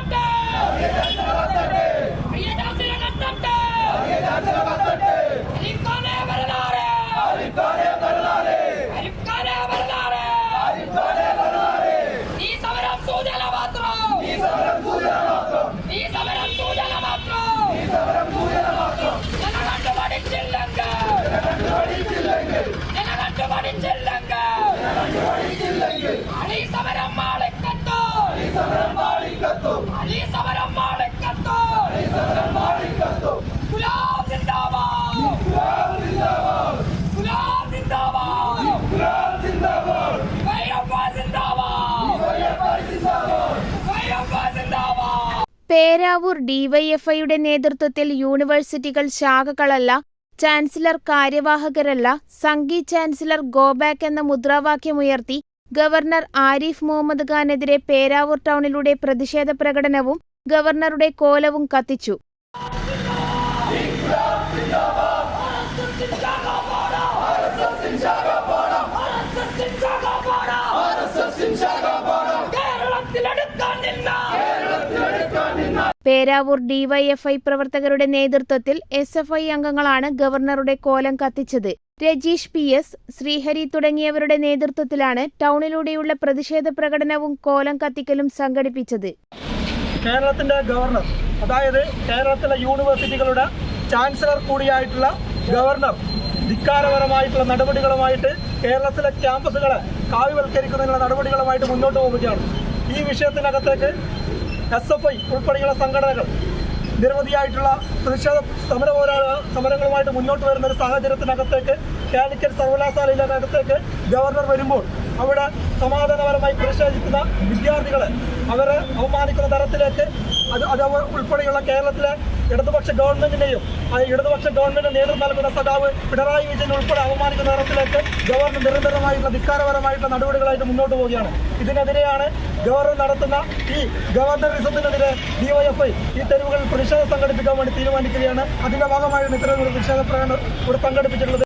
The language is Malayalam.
った。んだ പേരാവൂർ ഡിവൈഎഫ്ഐയുടെ നേതൃത്വത്തിൽ യൂണിവേഴ്സിറ്റികൾ ശാഖകളല്ല ചാൻസലർ കാര്യവാഹകരല്ല സംഘി ചാൻസലർ ഗോബാക്ക് എന്ന മുദ്രാവാക്യമുയർത്തി ഗവർണർ ആരിഫ് മുഹമ്മദ് ഖാനെതിരെ പേരാവൂർ ടൗണിലൂടെ പ്രതിഷേധ പ്രകടനവും ഗവർണറുടെ കോലവും കത്തിച്ചു. പേരാവൂർ ഡിവൈഎഫ്ഐ പ്രവർത്തകരുടെ നേതൃത്വത്തിൽ എസ് എഫ് ഐ അംഗങ്ങളാണ് ഗവർണറുടെ കോലം കത്തിച്ചത്. രജീഷ് പി എസ് ശ്രീഹരി തുടങ്ങിയവരുടെ നേതൃത്വത്തിലാണ് ടൗണിലൂടെയുള്ള പ്രതിഷേധ പ്രകടനവും കോലം കത്തിക്കലും സംഘടിപ്പിച്ചത്. കേരളത്തിന്റെ ഗവർണർ അതായത് കേരളത്തിലെ യൂണിവേഴ്സിറ്റികളുടെ ചാൻസലർ കൂടിയായിട്ടുള്ള ഗവർണർ ധിക്കാരപരമായിട്ടുള്ള നടപടികളുമായിട്ട് കേരളത്തിലെ ക്യാമ്പസുകളെ കാവ്യവൽക്കരിക്കുന്നതിനുള്ള നടപടികളുമായിട്ട് മുന്നോട്ട് പോവുകയാണ്. ഈ വിഷയത്തിനകത്തേക്ക് എസ് എഫ് ഐ ഉൾപ്പെടെയുള്ള സംഘടനകൾ നിരവധിയായിട്ടുള്ള പ്രതിഷേധ സമര സമരങ്ങളുമായിട്ട് മുന്നോട്ട് വരുന്ന ഒരു സാഹചര്യത്തിനകത്തേക്ക് കാലിക്കറ്റ് സർവകലാശാലയിലകത്തേക്ക് ഗവർണർ വരുമ്പോൾ അവിടെ സമാധാനപരമായി പ്രതിഷേധിക്കുന്ന വിദ്യാർത്ഥികളെ അവരെ അവമാനിക്കുന്ന തരത്തിലേക്ക് അത് അത് ഉൾപ്പെടെയുള്ള കേരളത്തിലെ ഇടതുപക്ഷ ഗവൺമെന്റിനെയും ഇടതുപക്ഷ ഗവൺമെന്റ് നേതൃത്വം നൽകുന്ന സഖാവ് പിണറായി വിജയൻ ഉൾപ്പെടെ അവമാനിക്കുന്ന തരത്തിലേക്ക് ഗവർണർ നിരന്തരമായിട്ടുള്ള ധിക്കാരപരമായിട്ടുള്ള നടപടികളായിട്ട് മുന്നോട്ട് പോവുകയാണ്. ഇതിനെതിരെയാണ് ഗവർണർ നടത്തുന്ന ഈ ഗവർണറിസത്തിനെതിരെ ഡിവൈഎഫ്ഐ ഈ തെരുവുകളിൽ പ്രതിഷേധം സംഘടിപ്പിക്കാൻ വേണ്ടി തീരുമാനിക്കുകയാണ്. അതിന്റെ ഭാഗമായാണ് ഒരു പ്രതിഷേധ പ്രകടനം ഇവിടെ സംഘടിപ്പിച്ചിട്ടുള്ളത്